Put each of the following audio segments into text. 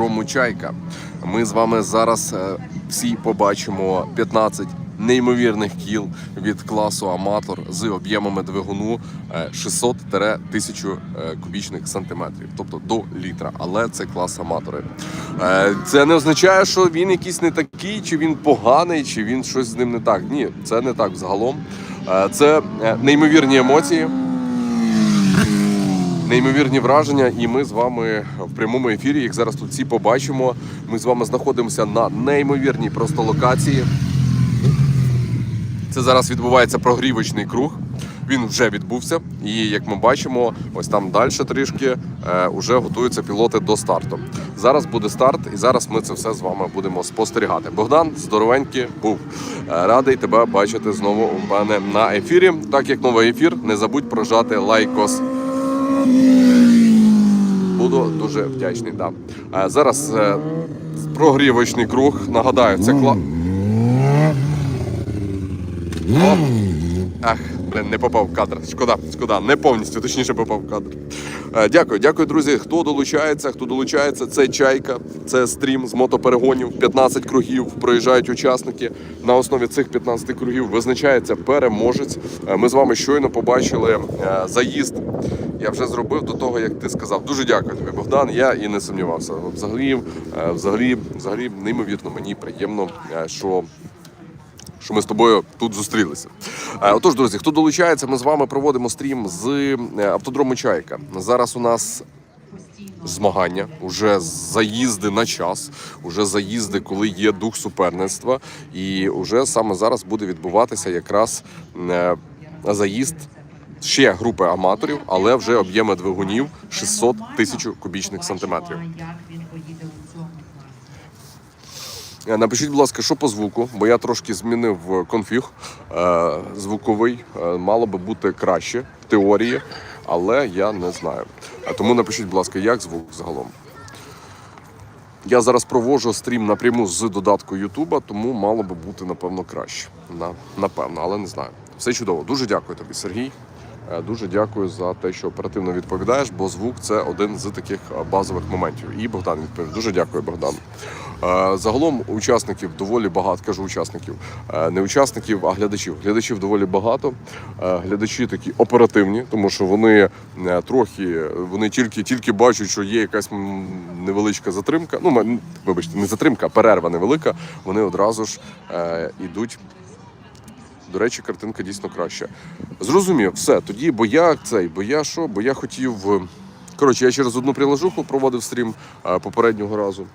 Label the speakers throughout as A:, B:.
A: автодрому Чайка. Ми з вами зараз е, всі побачимо 15 неймовірних кіл від класу аматор з об'ємами двигуну е, 600-1000 е, кубічних сантиметрів, тобто до літра. Але це клас аматори. Е, Це не означає, що він якийсь не такий, чи він поганий, чи він щось з ним не так. Ні, це не так взагалом. Е, Це е, неймовірні емоції неймовірні враження, і ми з вами в прямому ефірі, як зараз тут всі побачимо. Ми з вами знаходимося на неймовірній просто локації. Це зараз відбувається прогрівочний круг. Він вже відбувся, і як ми бачимо, ось там далі трішки е, вже готуються пілоти до старту. Зараз буде старт, і зараз ми це все з вами будемо спостерігати. Богдан здоровенький був Е, радий тебе бачити знову у мене на ефірі. Так як новий ефір, не забудь прожати лайкос. Буду дуже вдячний. Да. Зараз е, прогрівочний круг. Нагадаю, це кла. Ах, блин, не попав в кадр. Шкода, шкода, не повністю, точніше попав в кадр. Е, Дякую, дякую, друзі. Хто долучається, хто долучається, це чайка, це стрім з мотоперегонів. 15 кругів проїжджають учасники. На основі цих 15 кругів визначається переможець. Е, Ми з вами щойно побачили е, заїзд. Я вже зробив до того, як ти сказав. Дуже дякую тобі, Богдан. Я і не сумнівався. Взагалі, взагалі, взагалі, неймовірно, мені приємно, що що ми з тобою тут зустрілися. Е, Отож, друзі, хто долучається, ми з вами проводимо стрім з е, автодрому Чайка. Зараз у нас змагання, уже заїзди на час, уже заїзди, коли є дух суперництва, і вже саме зараз буде відбуватися якраз е, заїзд. Ще групи аматорів, але вже об'єми двигунів 600 тисяч кубічних сантиметрів.
B: Як він поїде у цьому
A: Е, Напишіть, будь ласка, що по звуку, бо я трошки змінив е, конфіг е, звуковий. Е, мало би бути краще в теорії, але я не знаю. Тому напишіть, будь ласка, як звук загалом. Я зараз проводжу стрім напряму з додатку Ютуба, тому мало би бути напевно краще. На, напевно, але не знаю. Все чудово. Дуже дякую тобі, Сергій. Е, Дуже дякую за те, що оперативно відповідаєш, бо звук це один з таких е, базових моментів. І Богдан відповів. Дуже дякую, Богдан. Е, Загалом учасників доволі багато, кажу учасників, е, не учасників, а глядачів. Глядачів доволі багато. Е, Глядачі такі оперативні, тому що вони трохи, вони тільки, тільки бачать, що є якась невеличка затримка. Ну, вибачте, не затримка, а перерва невелика. Вони одразу ж ідуть до речі, картинка дійсно краща. Зрозумів, все. Тоді, бо я цей, бо я що, бо я хотів. е, Коротше, я через одну приложуху проводив стрім попереднього разу.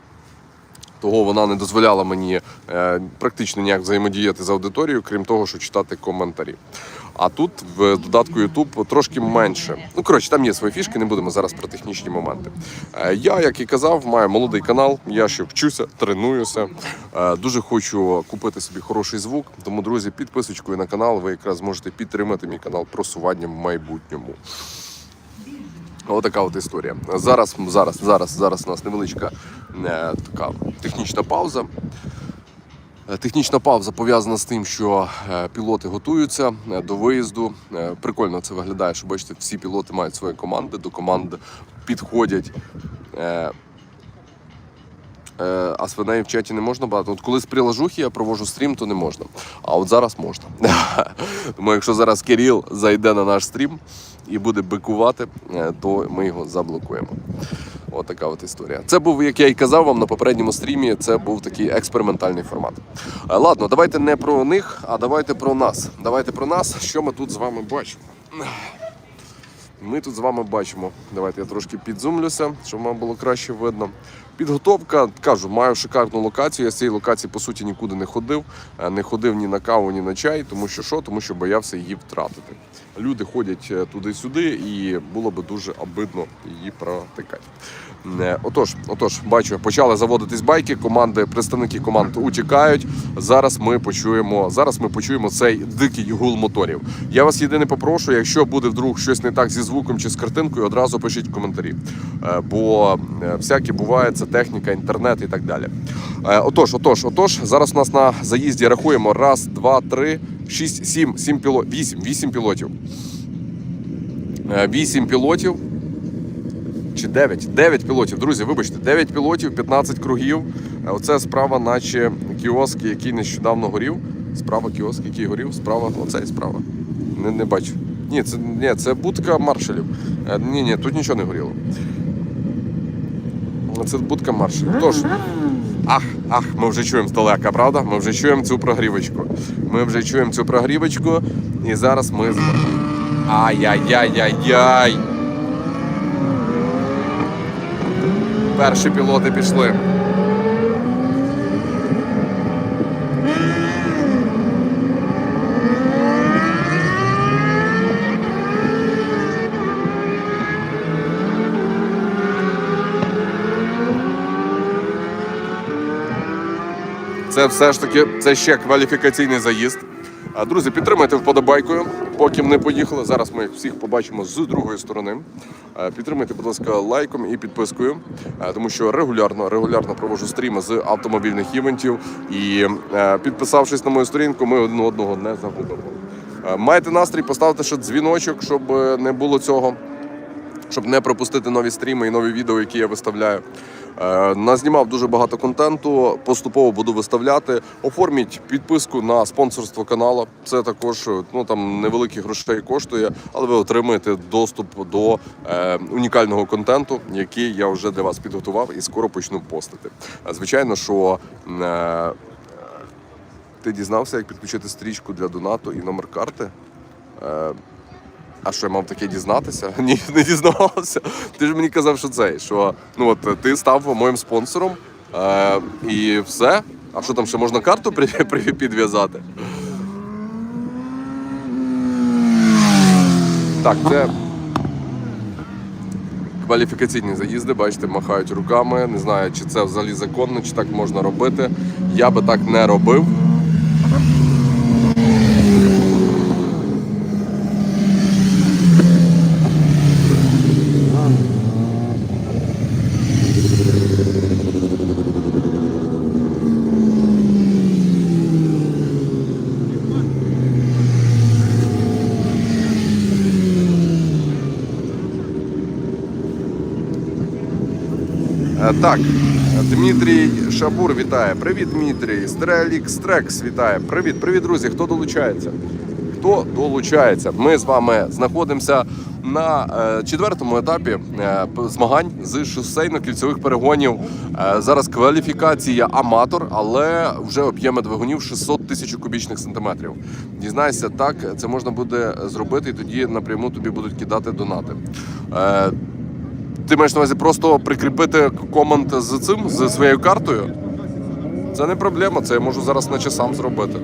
A: Того вона не дозволяла мені е, практично ніяк взаємодіяти з аудиторією, крім того, що читати коментарі. А тут в додатку YouTube трошки менше. Ну коротше, там є свої фішки, не будемо зараз про технічні моменти. Е, я, як і казав, маю молодий канал. Я ще вчуся, тренуюся. Е, дуже хочу купити собі хороший звук. Тому, друзі, підписочкою на канал. Ви якраз зможете підтримати мій канал просуванням в майбутньому. Отака от історія. Зараз, зараз, зараз, зараз у нас невеличка е, така технічна пауза. Е, Технічна пауза пов'язана з тим, що е, пілоти готуються е, до виїзду. Прикольно це виглядає, що бачите, всі пілоти мають свої команди, до команд підходять. А свиней в чаті не можна багато. От коли з приложухи я провожу стрім, то не можна. А от зараз можна. Тому якщо зараз Кирил зайде на наш стрім і буде бикувати, то ми його заблокуємо. От така от історія. Це був, як я і казав вам на попередньому стрімі, це був такий експериментальний формат. Е, Ладно, давайте не про них, а давайте про нас. Давайте про нас, що ми тут з вами бачимо. Ми тут з вами бачимо. Давайте я трошки підзумлюся, щоб вам було краще видно. Підготовка, кажу, маю шикарну локацію. Я з цієї локації по суті нікуди не ходив. Е, Не ходив ні на каву, ні на чай, тому що що? Тому що боявся її втратити. Люди ходять е, туди-сюди, і було би дуже обидно її протикати. Е, Отож, отож, бачу, почали заводитись байки. Команди, представники команд утікають. Зараз ми почуємо. Зараз ми почуємо цей дикий гул моторів. Я вас єдине попрошу, якщо буде вдруг щось не так зі звуком чи з картинкою, одразу пишіть коментарі. Бо всяке буває, це техніка, інтернет і так далі. Е, Отож, отож, отож, зараз у нас на заїзді рахуємо раз, два, три, шість, сім, сім пілотів, вісім, вісім пілотів. Е, Вісім пілотів. чи 9? 9 пілотів. Друзі, вибачте, 9 пілотів, 15 кругів. Е, Оце справа, наче кіоск, який нещодавно горів. Справа кіоск, який горів, справа, оцей справа. Не, не бачу. Ні, це, ні, це будка маршалів. Ні, ні, тут нічого не горіло. Це будка маршалів. Тож, ах, ах, ми вже чуємо здалека, правда? Ми вже чуємо цю прогрівочку. Ми вже чуємо цю прогрівочку, і зараз ми з. Ай-яй-яй-яй-яй. Перші пілоти пішли. Це все ж таки це ще кваліфікаційний заїзд. Друзі, підтримайте вподобайкою, поки не поїхали. Зараз ми всіх побачимо з другої сторони. Підтримайте, будь ласка, лайком і підпискою, тому що регулярно, регулярно проводжу стріми з автомобільних івентів. І підписавшись на мою сторінку, ми один одного не загубимо. Майте настрій, поставте ще дзвіночок, щоб е, не було цього щоб не пропустити нові стріми і нові відео, які я виставляю. Е, Назнімав дуже багато контенту, поступово буду виставляти. Оформіть підписку на спонсорство каналу. Це також е, ну там невеликі грошей коштує, але ви отримаєте доступ до е, унікального контенту, який я вже для вас підготував і скоро почну постити. Е, Звичайно, що е, ти дізнався, як підключити стрічку для донату і номер карти. Е, а що я мав таке дізнатися? Ні, не дізнавався. Ти ж мені казав, що цей, що ну от ти став моїм спонсором е, і все. А що там ще можна карту підв'язати? Так, це кваліфікаційні заїзди, бачите, махають руками. Не знаю, чи це взагалі законно, чи так можна робити. Я би так не робив. Так, Дмитрій Шабур вітає. Привіт, Дмитрій. Стрелікс Трекс вітає. Привіт, привіт, друзі. Хто долучається? Хто долучається? Ми з вами знаходимося на е, четвертому етапі е, змагань з шосейно-кільцевих перегонів. Е, зараз кваліфікація аматор, але вже об'єми двигунів 600 тисяч кубічних сантиметрів. Дізнайся, так це можна буде зробити, і тоді напряму тобі будуть кидати донати. Ти маєш на увазі просто прикріпити команд з цим, з своєю картою? Це не проблема, це я можу зараз наче сам зробити.